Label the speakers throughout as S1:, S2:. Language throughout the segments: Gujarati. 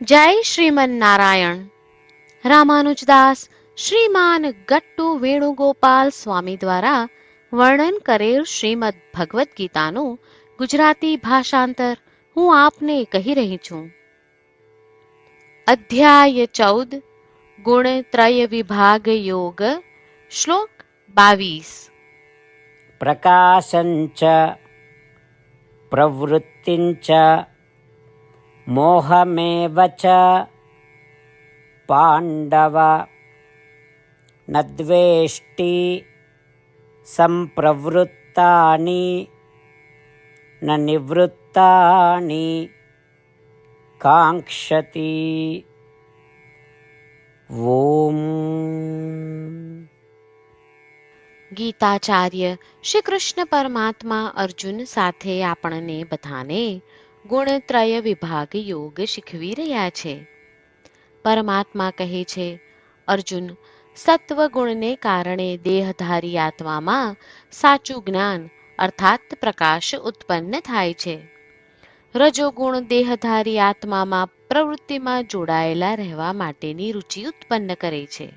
S1: જય શ્રીમન નારાયણ રામાનુજદાસ શ્રીમાન ગટ્ટુ વેણુગોપાલ સ્વામી દ્વારા વર્ણન કરેલ શ્રીમદ ભગવદ્ ગીતાનું ગુજરાતી ભાષાંતર હું આપને કહી રહી છું. અધ્યાય ચૌદ, ગુણ ત્રય વિભાગ યોગ, શ્લોક બાવીસ.
S2: પ્રકાશંચ, પ્રવૃત્તિંચ मोहमेव च पाण्डव न द्वेष्टि सम्प्रवृत्तानि न निवृत्तानि काङ्क्षति ॐ
S1: ગીતાચાર્ય શ્રી કૃષ્ણ પરમાત્મા અર્જુન સાથે આપણને બધાને ગુણત્રય વિભાગ યોગ શીખવી રહ્યા છે. પરમાત્મા કહે છે, અર્જુન સત્વ ગુણને કારણે દેહધારી આત્મામાં સાચું જ્ઞાન અર્થાત પ્રકાશ ઉત્પન્ન થાય છે. રજોગુણ દેહધારી આત્મામાં પ્રવૃત્તિમાં જોડાયેલા રહેવા માટેની રુચિ ઉત્પન્ન કરે છે.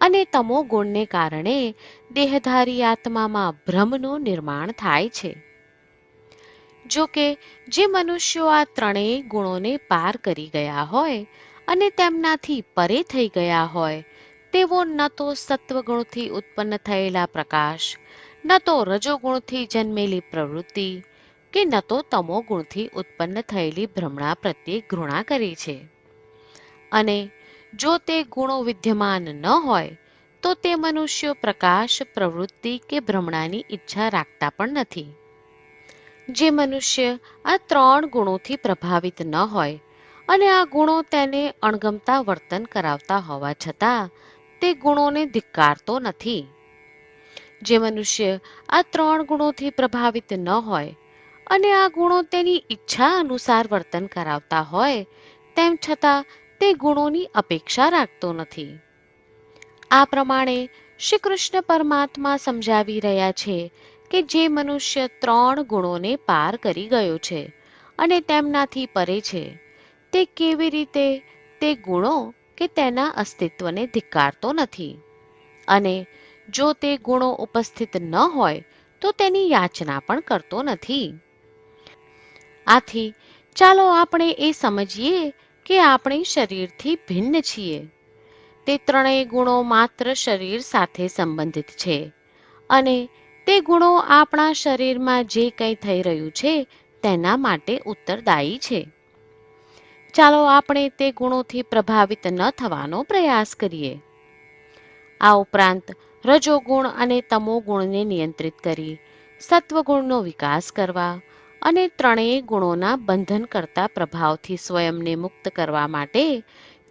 S1: અને તમો ગુણને કારણે દેહધારી આત્મામાં ભ્રમનું નિર્માણ થાય છે. જો કે જે મનુષ્યો આ ત્રણેય ગુણોને પાર કરી ગયા હોય અને તેમનાથી પરે થઈ ગયા હોય, તેઓ ન તો સત્વગુણથી ઉત્પન્ન થયેલા પ્રકાશ, ન તો રજોગુણથી જન્મેલી પ્રવૃત્તિ કે ન તો તમોગુણથી ઉત્પન્ન થયેલી ભ્રમણા પ્રત્યે ઘૃણા કરે છે. અને જો તે ગુણો વિદ્યમાન ન હોય, તો તે મનુષ્યો પ્રકાશ, પ્રવૃત્તિ કે ભ્રમણાની ઈચ્છા રાખતા પણ નથી. જે મનુષ્ય આ ત્રણ ગુણોથી પ્રભાવિત ન હોય અને આ ગુણો તેને અણગમતા વર્તન કરાવતા હોવા છતાં તે ગુણોને ધિક્કારતો નથી. જે મનુષ્ય આ ત્રણ ગુણોથી પ્રભાવિત ન હોય અને આ ગુણો તેની ઈચ્છા અનુસાર વર્તન કરાવતા હોય, તેમ છતાં તે ગુણોની અપેક્ષા રાખતો નથી. આ પ્રમાણે શ્રી કૃષ્ણ પરમાત્મા સમજાવી રહ્યા છે કે જે મનુષ્ય ત્રણ ગુણોને પાર કરી ગયો છે અને તેમનાથી પરે છે, તે કેવી રીતે? તે ગુણો કે તેના અસ્તિત્વને ધિક્કારતો નથી. અને જો તે ગુણો ઉપસ્થિત ન હોય, તો તેની યાચના પણ કરતો નથી. આથી, ચાલો આપણે એ સમજીએ કે આપણે શરીરથી ભિન્ન છીએ. તે ત્રણેય ગુણો માત્ર શરીર સાથે સંબંધિત છે અને તે ગુણો આપણા શરીરમાં જે કંઈ થઈ રહ્યું છે, તેના માટે ઉત્તરદાયી છે. ચાલો આપણે તે ગુણોથી પ્રભાવિત ન થવાનો પ્રયાસ કરીએ. આ ઉપરાંત, રજોગુણ અને તમો ગુણને નિયંત્રિત કરી, સત્વગુણનો વિકાસ કરવા અને ત્રણેય ગુણોના બંધન કરતા પ્રભાવથી સ્વયંને મુક્ત કરવા માટે,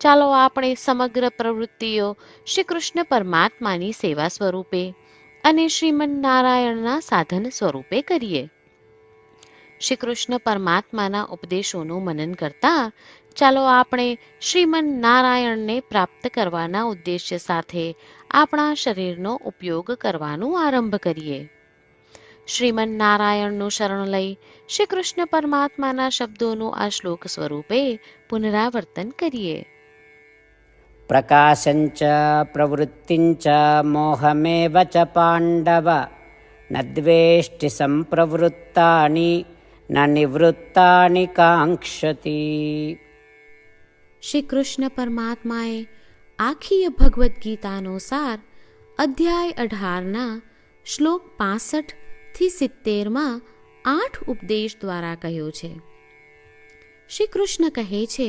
S1: ચાલો આપણે સમગ્ર પ્રવૃત્તિઓ શ્રી કૃષ્ણ પરમાત્માની સેવા સ્વરૂપે અને શ્રીમન નારાયણના સાધન સ્વરૂપે કરીએ. શ્રી કૃષ્ણ પરમાત્માના ઉપદેશોનું મનન કરતા, ચાલો આપણે શ્રીમન નારાયણને પ્રાપ્ત કરવાના ઉદ્દેશ્ય સાથે આપણા શરીરનો ઉપયોગ કરવાનું આરંભ કરીએ. શ્રીમન નારાયણનું શરણ લઈ શ્રી કૃષ્ણ પરમાત્માના શબ્દોનું આ શ્લોક સ્વરૂપે પુનરાવર્તન કરીએ.
S2: प्रकाशञ्च प्रवृत्तिञ्च मोहमेव च पाण्डव न द्वेष्टि सम्प्रवृत्तानि न निवृत्तानि काङ्क्षति
S1: શ્રી કૃષ્ણ પરમાત્માએ આખી ભગવદ્ ગીતાનો સાર અધ્યાય અઢારના શ્લોક પાસઠ થી સિત્તેરમાં આઠ ઉપદેશ દ્વારા કહ્યો છે શ્રી કૃષ્ણ કહે છે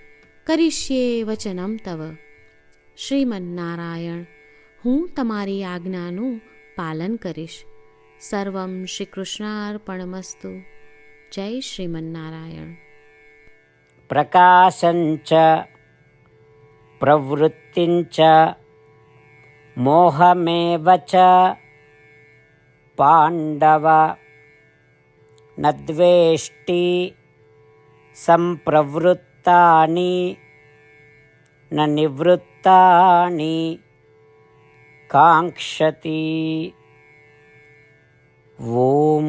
S1: કરીશ્યે વચનમ તવ શ્રીમન્નારાયણ હું તમારી આજ્ઞાનું પાલન કરીશ સર્વમ શ્રી કૃષ્ણાર્પણમસ્તુ જય શ્રીમન્નારાયણ
S2: प्रकाशञ्च प्रवृत्तिञ्च मोहमेव च पाण्डव न द्वेष्टि सम्प्रवृत्तानि నివృత్తాని న నివృత్తాని కాంక్షతి. ఓం.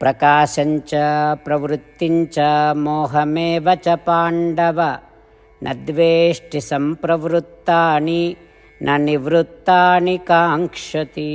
S2: ప్రకాశంచ ప్రవృత్తించ మోహమేవ చ పాండవ. నద్వేష్టి సంప్రవృత్తాని న నివృత్తాని కాంక్షతి.